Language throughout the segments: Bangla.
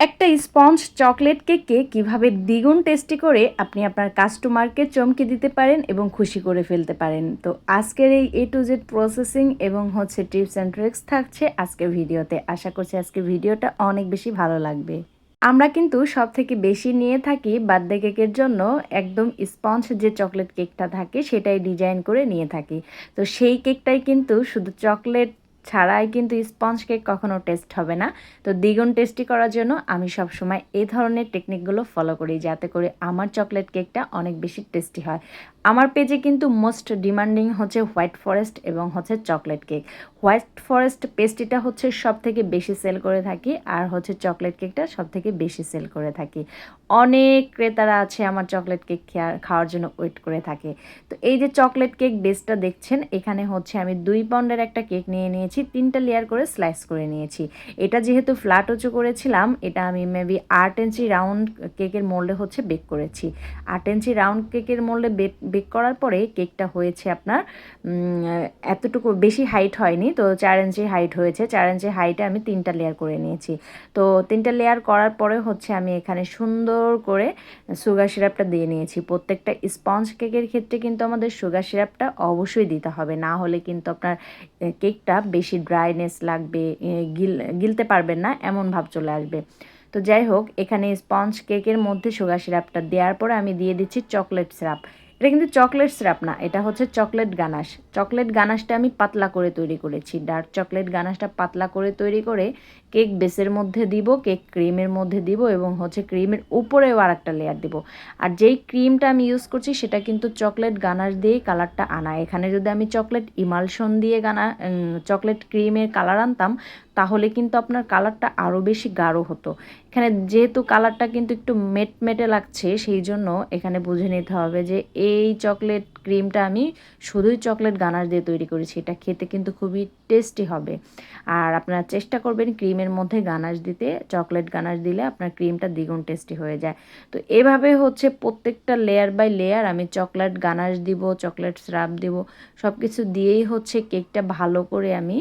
একটা স্পঞ্জ চকলেট কেককে কীভাবে দ্বিগুণ টেস্টি করে আপনি আপনার কাস্টমারকে চমকে দিতে পারেন এবং খুশি করে ফেলতে পারেন। তো আজকের এই এ টু জেড প্রসেসিং এবং হচ্ছে টিপস অ্যান্ড ট্রিক্স থাকছে আজকের ভিডিওতে। আশা করছি আজকের ভিডিওটা অনেক বেশি ভালো লাগবে। আমরা কিন্তু সব থেকে বেশি নিয়ে থাকি বার্থডে কেকের জন্য একদম স্পঞ্জ যে চকলেট কেকটা থাকে সেটাই ডিজাইন করে নিয়ে থাকি। তো সেই কেকটাই কিন্তু শুধু চকলেট ছাড়াই কিন্তু স্পঞ্জ কেক কখনো টেস্ট হবে না। তো দ্বিগুণ টেস্টি করার জন্য আমি সবসময় এই ধরনের টেকনিকগুলো ফলো করি, যাতে করে আমার চকলেট কেকটা অনেক বেশি টেস্টি হয়। আমার পেজে কিন্তু মোস্ট ডিমান্ডিং হচ্ছে হোয়াইট ফরেস্ট এবং হচ্ছে চকলেট কেক। হোয়াইট ফরেস্ট পেস্ট্রিটা হচ্ছে সব থেকে বেশি সেল করে থাকি আর হচ্ছে চকলেট কেকটা সব থেকে বেশি সেল করে থাকি। অনেক ক্রেতারা আছে আমার চকলেট কেক খাওয়ার জন্য ওয়েট করে থাকে। তো এই যে চকলেট কেক বেসটা দেখছেন, এখানে হচ্ছে আমি দুই পাউন্ডের একটা কেক নিয়ে নিয়েছি, তিনটা লেয়ার করে স্লাইস করে নিয়েছি। এটা যেহেতু ফ্ল্যাট উঁচু করেছিলাম, এটা আমি মেবি আট ইঞ্চি রাউন্ড কেকের মোল্ডে হচ্ছে বেক করেছি। আট ইঞ্চি রাউন্ড কেকের মোল্ডে বেক করার পরে কেকটা হয়েছে আপনার এতটুকু বেশি হাইট হয়নি, তো চার ইঞ্চি হাইট হয়েছে। চার ইঞ্চি হাইটে আমি তিনটা লেয়ার করে নিয়েছি। তো তিনটা লেয়ার করার পরে হচ্ছে আমি এখানে সুন্দর করে সুগার সিরাপটা দিয়ে নিয়েছি। প্রত্যেকটা স্পঞ্জ কেকের ক্ষেত্রে কিন্তু আমাদের সুগার সিরাপটা অবশ্যই দিতে হবে। না হলে কিন্তু আপনার কেকটা বেশি ড্রাইনেস লাগবে গিল, গিলতে পারবেন না, এমন ভাব চলে আসবে। তো যাই হোক, এখানে স্পঞ্জ কেকের মধ্যে সুগার সিরাপটা দেওয়ার পরে আমি দিয়ে দিচ্ছি চকলেট সিরাপ এটা কিন্তু চকলেট সিরাপ না এটা হচ্ছে চকলেট গানাশ। চকলেট গানাশটা আমি পাতলা করে তৈরি করেছি। ডার্ক চকলেট গানাশটা পাতলা করে তৈরি করে কেক বেসের মধ্যে দিব, কেক ক্রিমের মধ্যে দিব এবং হচ্ছে ক্রিমের উপরেও আর একটা লেয়ার দিব। আর যেই ক্রিমটা আমি ইউজ করছি সেটা কিন্তু চকলেট গানাশ দিয়েই কালারটা আনা। এখানে যদি আমি চকলেট ইমালশন দিয়ে গানা চকলেট ক্রিমের কালার আনতাম, তাহলে কিন্তু আপনার কালারটা আরও বেশি গাঢ় হতো। এখানে যেহেতু কালারটা কিন্তু একটু মেট মেটে লাগছে সেই জন্য এখানে বুঝে নিতে হবে যে এই চকলেট ক্রিমটা আমি শুধুই চকলেট গানাশ দিয়ে তৈরি করেছি। এটা খেতে কিন্তু খুবই টেস্টি হবে। আর আপনারা চেষ্টা করবেন ক্রিমের মধ্যে গানাশ দিতে, চকলেট গানাশ দিলে আপনার ক্রিমটা দ্বিগুণ টেস্টি হয়ে যায়। তো এভাবে হচ্ছে প্রত্যেকটা লেয়ার বাই লেয়ার আমি চকলেট গানাশ দিব, চকলেট স্রাব দিব সব কিছু দিয়েই হচ্ছে কেকটা ভালো করে আমি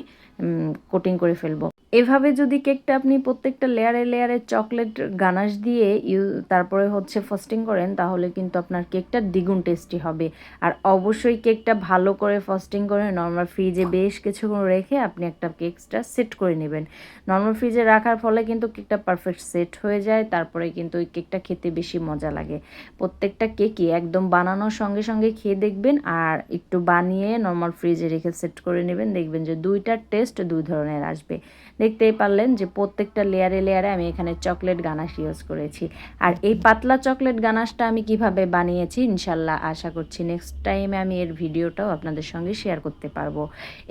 কোটিং করে ফেলব। এভাবে যদি কেকটা আপনি প্রত্যেকটা লেয়ারে লেয়ারে চকলেট গানাশ দিয়ে ইউ, তারপরে হচ্ছে ফস্টিং করেন, তাহলে কিন্তু আপনার কেকটা দ্বিগুণ টেস্টি হবে। আর অবশ্যই কেকটা ভালো করে ফস্টিং করে নর্মাল ফ্রিজে বেশ কিছুক্ষণ রেখে আপনি একটা কেকটা সেট করে নেবেন। নর্মাল ফ্রিজে রাখার ফলে কিন্তু কেকটা পারফেক্ট সেট হয়ে যায়, তারপরে কিন্তু ওই কেকটা খেতে বেশি মজা লাগে। প্রত্যেকটা কেকই একদম বানানোর সঙ্গে সঙ্গে খেয়ে দেখবেন আর একটু বানিয়ে নর্মাল ফ্রিজে রেখে সেট করে নেবেন, দেখবেন যে দুইটার টেস্ট দুই ধরনের আসবে। দেখতেই পারলেন যে প্রত্যেকটা লেয়ারে লেয়ারে আমি এখানে চকলেট গানাশ ইউজ করেছি। আর এই পাতলা চকলেট গানাশটা আমি কীভাবে বানিয়েছি ইনশাল্লাহ আশা করছি নেক্সট টাইমে আমি এর ভিডিওটাও আপনাদের সঙ্গে শেয়ার করতে পারব।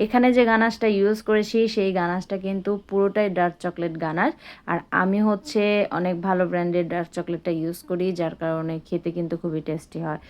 এখানে যে গানাশটা ইউজ করেছি, সেই গানাশটা কিন্তু পুরোটাই ডার্ক চকলেট গানাশ। আর আমি হচ্ছে অনেক ভালো ব্র্যান্ডের ডার্ক চকলেটটা ইউজ করি, যার কারণে খেতে কিন্তু খুবই টেস্টি হয়।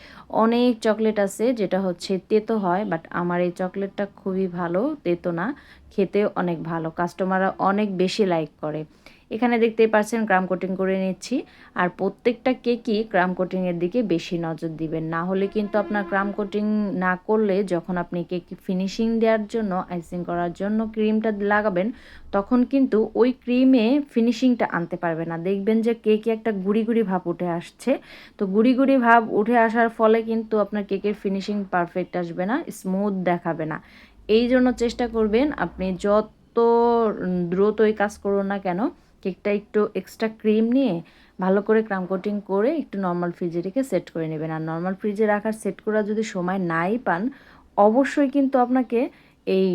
অনেক চকলেট আছে যেটা হচ্ছে তেতো হয় বাট আমার এই চকলেটটা খুবই ভালো তেতো না। খেতেও অনেক ভালো। কাস্টমাররা অনেক বেশি লাইক করে। এখানে দেখতেই পাচ্ছেন ক্রাম কোটিং করে নিচ্ছি। আর প্রত্যেকটা কেকই ক্রাম কোটিংয়ের দিকে বেশি নজর দিবেন। না হলে কিন্তু আপনার ক্রাম কোটিং না করলে, যখন আপনি কেক ফিনিশিং দেওয়ার জন্য আইসিং করার জন্য ক্রিমটা লাগাবেন, তখন কিন্তু ওই ক্রিমে ফিনিশিংটা আনতে পারবে না। দেখবেন যে কেকে একটা গুড়ি গুড়ি ভাব উঠে আসছে। তো গুড়ি গুড়ি ভাব উঠে আসার ফলে কিন্তু আপনার কেকের ফিনিশিং পারফেক্ট আসবে না স্মুথ দেখাবে না। এই জন্য চেষ্টা করবেন আপনি যত দ্রুতই কাজ করুন না কেন, কেকটা একটু এক্সট্রা ক্রিম নিয়ে ভালো করে ক্রাম কোটিং করে একটু নর্মাল ফ্রিজে রেখে সেট করে নেবেন। আর নর্মাল ফ্রিজে রাখার সেট করার যদি সময় নাই পান, অবশ্যই কিন্তু আপনাকে এই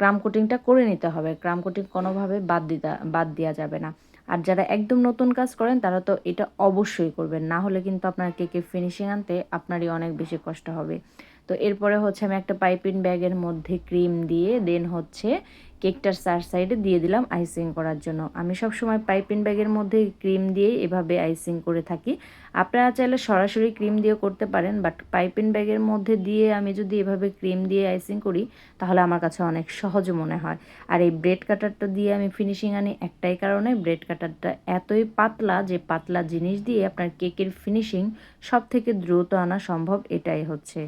ক্রাম কোটিংটা করে নিতে হবে। ক্রাম কোটিং কোনোভাবে বাদ দিতে, বাদ দেওয়া যাবে না। আর যারা একদম নতুন কাজ করেন, তারা তো এটা অবশ্যই করবেন। না হলে কিন্তু আপনার কেকের ফিনিশিং আনতে আপনারই অনেক বেশি কষ্ট হবে। তো এরপরে হচ্ছে আমি একটা পাইপিং ব্যাগের মধ্যে ক্রিম দিয়ে, দেন হচ্ছে কেকটার চার সাইডে দিয়ে দিলাম আইসিং করার জন্য। আমি সব সময় পাইপিং ব্যাগের মধ্যে ক্রিম দিয়ে এভাবে আইসিং করে থাকি। আপনারা চাইলে সরাসরি ক্রিম দিয়েও করতে পারেন, বাট পাইপিং ব্যাগের মধ্যে দিয়ে আমি যদি এভাবে ক্রিম দিয়ে আইসিং করি, তাহলে আমার কাছে অনেক সহজ মনে হয়। আর এই ব্রেড কাটারটা দিয়ে আমি ফিনিশিং আনি একটাই কারণে, ব্রেড কাটারটা এতই পাতলা যে পাতলা জিনিস দিয়ে আপনার কেকের ফিনিশিং সব থেকে দ্রুত আনা সম্ভব, এটাই হচ্ছে।